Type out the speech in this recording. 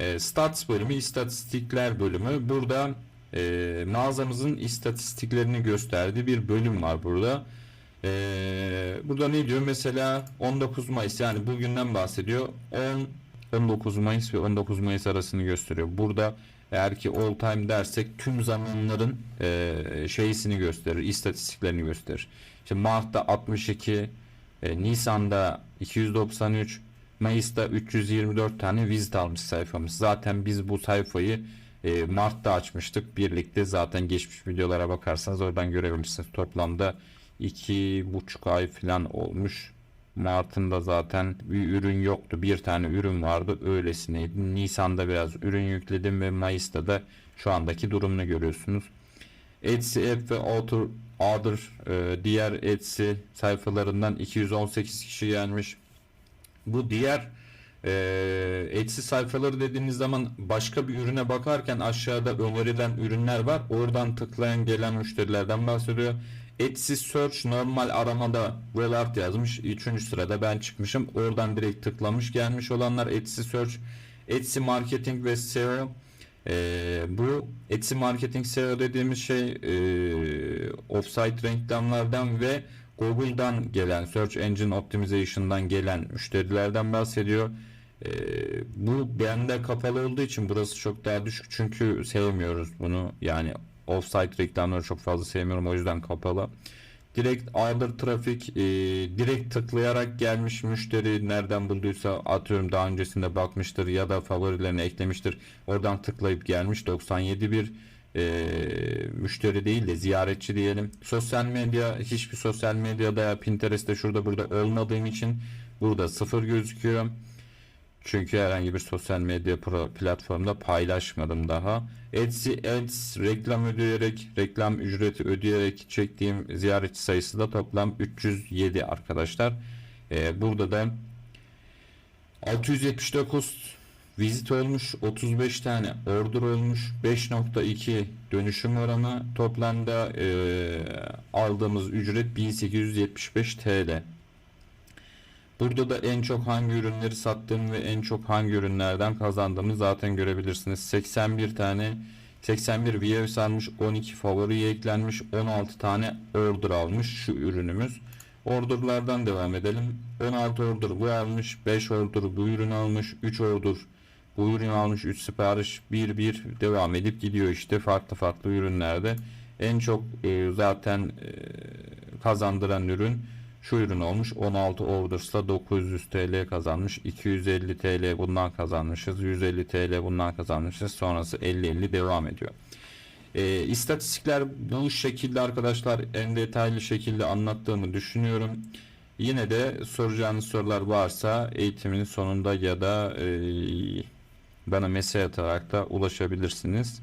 E, stats bölümü, istatistikler bölümü. Burada e, mağazamızın istatistiklerini gösterdiği bir bölüm var burada. E, burada ne diyor? Mesela 19 Mayıs yani bugünden bahsediyor. 10 19 Mayıs ve 19 Mayıs arasını gösteriyor. Burada eğer ki all time dersek tüm zamanların e, şeysini gösterir, istatistiklerini gösterir. İşte Mart'ta 62, e, Nisan'da 293, Mayıs'ta 324 tane visit almış sayfamız. Zaten biz bu sayfayı e, Mart'ta açmıştık birlikte. Zaten geçmiş videolara bakarsanız oradan görebilirsiniz. Toplamda iki buçuk ay falan olmuş. Mart'ın da zaten bir ürün yoktu. Bir tane ürün vardı. Öylesineydi. Nisan'da biraz ürün yükledim ve Mayıs'ta da şu andaki durumunu görüyorsunuz. Etsy App ve Author, Other e, diğer Etsy sayfalarından 218 kişi gelmiş. Bu diğer e, Etsy sayfaları dediğiniz zaman başka bir ürüne bakarken aşağıda önerilen ürünler var. Oradan tıklayan gelen müşterilerden bahsediyor. Etsy Search normal aramada Wellart yazmış. Üçüncü sırada ben çıkmışım. Oradan direkt tıklamış gelmiş olanlar Etsy Search, Etsy Marketing ve SEO. Ee, bu Etsy Marketing SEO dediğimiz şey e, offsite reklamlardan ve Google'dan gelen Search Engine Optimization'dan gelen müşterilerden bahsediyor. Ee, bu bende kapalı olduğu için burası çok daha düşük çünkü sevmiyoruz bunu yani offsite reklamları çok fazla sevmiyorum o yüzden kapalı. Direkt other trafik e, direkt tıklayarak gelmiş müşteri nereden bulduysa atıyorum daha öncesinde bakmıştır ya da favorilerine eklemiştir. Oradan tıklayıp gelmiş 97 bir e, müşteri değil de ziyaretçi diyelim. Sosyal medya hiçbir sosyal medyada ya Pinterest'te şurada burada olmadığım için burada sıfır gözüküyor. Çünkü herhangi bir sosyal medya platformda paylaşmadım daha. Etsy Ads reklam ödeyerek, reklam ücreti ödeyerek çektiğim ziyaretçi sayısı da toplam 307 arkadaşlar. Ee, burada da 679 vizit olmuş, 35 tane order olmuş, 5.2 dönüşüm oranı toplamda ee, aldığımız ücret 1875 TL. Burada da en çok hangi ürünleri sattığım ve en çok hangi ürünlerden kazandığımı zaten görebilirsiniz. 81 tane 81 views almış, 12 favoriye eklenmiş, 16 tane order almış şu ürünümüz. Orderlardan devam edelim. 16 order bu almış, 5 order bu ürün almış, 3 order bu ürün almış, 3 sipariş 1 1 devam edip gidiyor işte farklı farklı ürünlerde. En çok e, zaten e, kazandıran ürün şu ürün olmuş. 16 orders'la 900 TL kazanmış 250 TL bundan kazanmışız 150 TL bundan kazanmışız. Sonrası 50-50 devam ediyor. E, istatistikler bu şekilde arkadaşlar en detaylı şekilde anlattığımı düşünüyorum. Yine de soracağınız sorular varsa eğitimin sonunda ya da e, bana mesaj atarak da ulaşabilirsiniz